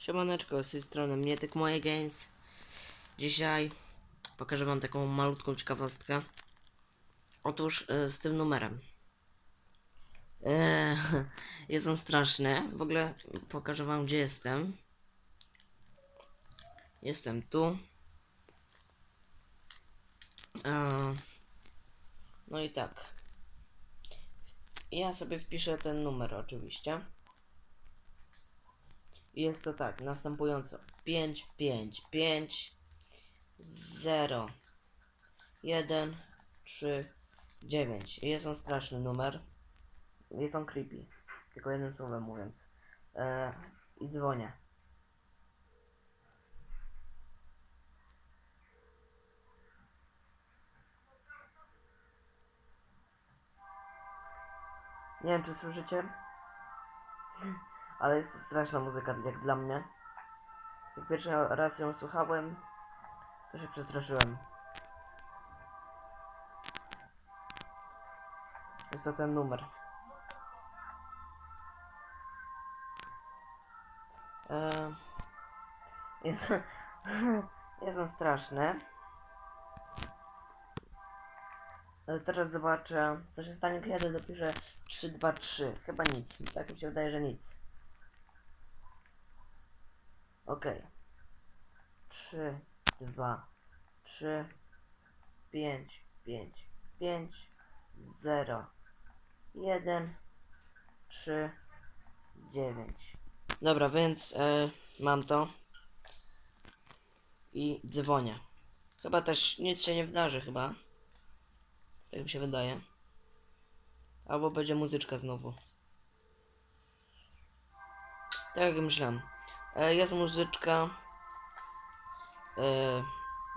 Siemaneczko, z tej strony Mietek Moje Games. Dzisiaj pokażę wam taką malutką ciekawostkę. Otóż e, z tym numerem. E, jest on straszny. W ogóle pokażę wam gdzie jestem. Jestem tu. E, no i tak. Ja sobie wpiszę ten numer oczywiście. Jest to tak, następująco 5, 5, 5, 0, 1, 3, 9. Jest on straszny numer. Jest on creepy. Tylko jednym słowem mówiąc. E, I dzwonię. Nie wiem czy słyszycie, ale jest to straszna muzyka jak dla mnie. Jak pierwszy raz ją słuchałem, to się przestraszyłem. Jest to ten numer. Eee, jest, jest on straszny. Ale teraz zobaczę, co się stanie, kiedy dopiszę 3, 2, 3. Chyba nic. Tak mi się wydaje, że nic. Okej. 3, 2, 3, 5, 5, 5, 0, 1, 3, 9. Dobra, więc e, mam to. I dzwonię. Chyba też nic się nie wydarzy, chyba. Tak mi się wydaje. Albo będzie muzyczka znowu. Tak jak myślałem. E, jest muzyczka. E,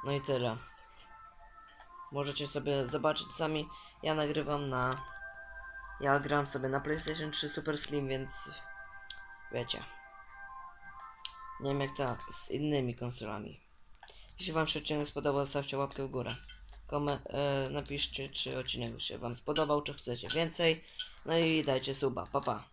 no i tyle. Możecie sobie zobaczyć sami. Ja nagrywam na. Ja gram sobie na PlayStation 3 Super Slim, więc wiecie. Nie wiem jak to z innymi konsolami. Jeśli wam się odcinek spodobał, zostawcie łapkę w górę. Kome e, napiszcie, czy odcinek się wam spodobał, czy chcecie więcej. No i dajcie suba. Pa pa.